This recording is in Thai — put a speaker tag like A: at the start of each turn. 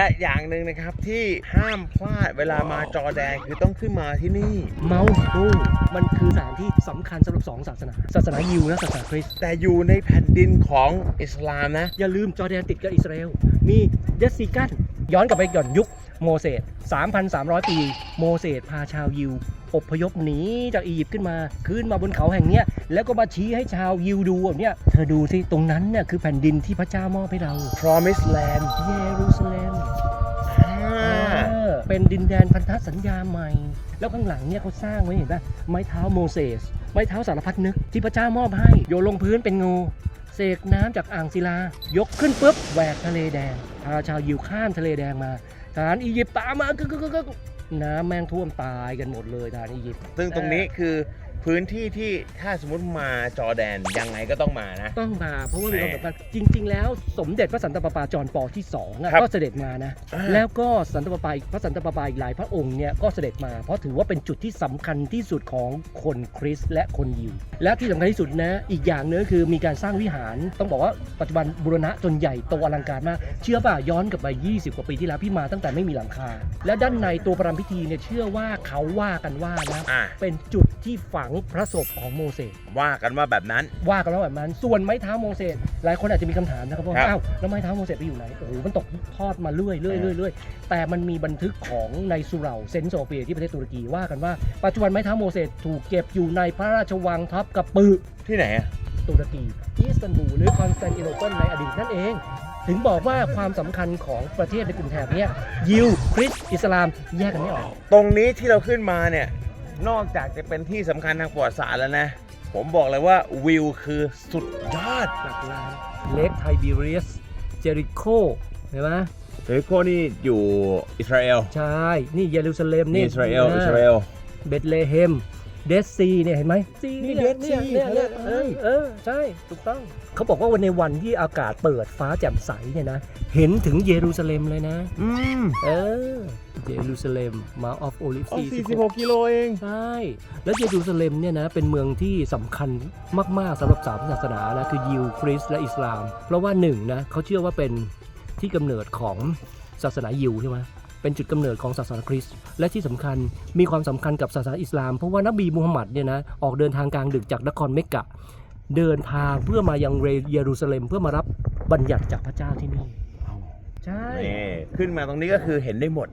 A: และอย่างหนึ่งนะครับที่ห้ามพลาดเวลามาจอร์แดนคือต้องขึ้นมาที่นี่
B: เมาส์โูมันคือสถานที่สำคัญสำหรับสองศาสนา ศาสนายิวและศาสนาคริสต์
A: แต่อยู่ในแผ่นดินของอิสลามนะ
B: อย่าลืมจอร์แดนติดกับอิสราเอล มีเดสซีกันย้อนกลับไปก่อนยุค โมเสส3,300 ปี โมเสสพาชาวยิวอพยพหนีจากอียิปต์ขึ้นมา ขึ้นมาบนเขาแห่งเนี้ยแล้วก็มาชี้ให้ชาวยิวดูแบบเนี้ยเธอดูสิตรงนั้นเนี่ยคือแผ่นดินที่พระเจ้ามอบให้เรา
A: Promised Land
B: เยรูซาเล็ม
A: อ่า
B: เออเป็นดินแดนพันธสัญญาใหม่ แล้วข้างหลังเนี่ยเขาสร้างไว้เห็นป่ะไม้เท้าโมเสสไม้เท้าสารพัดนึกที่พระเจ้ามอบให้โยนลงพื้นเป็นงูเสกน้ำจากอ่างศิลา ยกขึ้นปุ๊บแหวกทะเลแดงพาชาวยิวข้ามทะเลแดงมา ทหารอียิปต์ตามมากึกกึกกึกกึกน้ำแมงท่วมตายกันหมดเลยทหารอียิปต์
A: ซึ่งตรงนี้คือ พื้นที่ที่ถ้าสมมติมาจอร์แดนยังไงก็ต้องมานะ
B: ต้องมาเพราะว่ามีความ
A: แหม่
B: สำคัญจริง ๆ แล้วสมเด็จพระสันตะปาปาจอห์นปอที่สองอะ
A: ครับ
B: ก็เสด็จมานะ
A: อ่า
B: แล้วก็สันตะปาปาอีกพระสันตะปาปาอีกหลายพระองค์เนี่ยก็เสด็จมาเพราะถือว่าเป็นจุดที่สำคัญที่สุดของคนคริสต์และคนยิว และที่สำคัญที่สุดนะอีกอย่างหนึงคือมีการสร้างวิหารต้องบอกว่าปัจจุบันบูรณะจนใหญ่โตอลังการมาก เชื่อป่ะย้อนกลับไป 20 กว่าปีที่แล้วพี่มาตั้งแต่ไม่มีหลังคา และด้านในตัวประรำพิธีเนี่ยเชื่อว่าเขาว่ากันว่านะ
A: อะ
B: เป็นจุดที่ฝังพระศพของโมเสส
A: ว่ากันว่าแบบนั้น
B: ว่ากันว่าแบบนั้น ส่วนไม้เท้าโมเสสหลายคนอาจจะมีคำถามนะครับว่า
A: ครับ
B: อ้าวแล้วไม้เท้าโมเสสไปอยู่ไหนโอ้โหมันตกทอดมาเรื่อยเรื่อยเรื่อยเรื่อยแต่มันมีบันทึกของในสุเหร่าเซนต์โซเฟียที่ประเทศตุรกีว่ากันว่าปัจจุบันไม้เท้าโมเสสถูกเก็บอยู่ในพระราชวังทับกระปึ
A: ที่ไหนอะ
B: ตุรกีอิสตันบูลหรือคอนสแตนติโนเปิลในอดีตนั่นเอง ถึงบอกว่าความสำคัญของประเทศในกลุ่มแถบเนี้ยยิวคริสต์อิสลามแยกกันไม่ออก
A: ตรงนี้ที่เราขึ้นมาเนี่ย นอกจากจะเป็นที่สำคัญทางประวัติศาสตร์แล้วนะ ผมบอกเลยว่าวิวคือสุดยอด
B: หลักล้านเลกไทเบเรียสเจริโคเห็นไหม
A: เฮริโคนี่อยู่อิสราเอล
B: ใช่ นี่เยรูซาเล็ม
A: นี่
B: นี่
A: อิสราเอล
B: นะ
A: อิสราเอล
B: เบธเลเฮม เดซซีเนี่ยเห็นไหมซี
A: นี่
B: เนี่ย
A: Dead Sea
B: เนี่ยเนี่ย
A: เอ
B: เอ
A: อ
B: อเออใช่ถูกต้องเขาบอกว่าวันในวันที่อากาศเปิดฟ้าแจ่มใสเนี่ยนะ เห็นถึงเยรูซาเล็มเลยนะ
A: อืม
B: เออเยรูซาเล็มมาออฟโอลิฟ
A: อ๋อ
B: 46
A: 46กิโลเอง
B: ใช่ แล้วเยรูซาเล็มเนี่ยนะเป็นเมืองที่สำคัญมากๆสำหรับสามศาสนานะคือยิวคริสต์และอิสลาม เพราะว่าหนึ่งนะเขาเชื่อว่าเป็นที่กำเนิดของศาสนายิวใช่ไหม เป็นจุดกำเนิดของศาสนาคริสต์และที่สำคัญมีความสำคัญกับศาสนาอิสลาม เพราะว่านบีมูฮัมหมัดเนี่ยนะออกเดินทางกลางดึกจากนครเมกกะเดินทางเพื่อมายังเยรูซาเล็ม เพื่อมารับบัญญัติจากพระเจ้าที่นี่ ใช่
A: นี่ขึ้นมาตรงนี้ก็คือเห็นได้หมด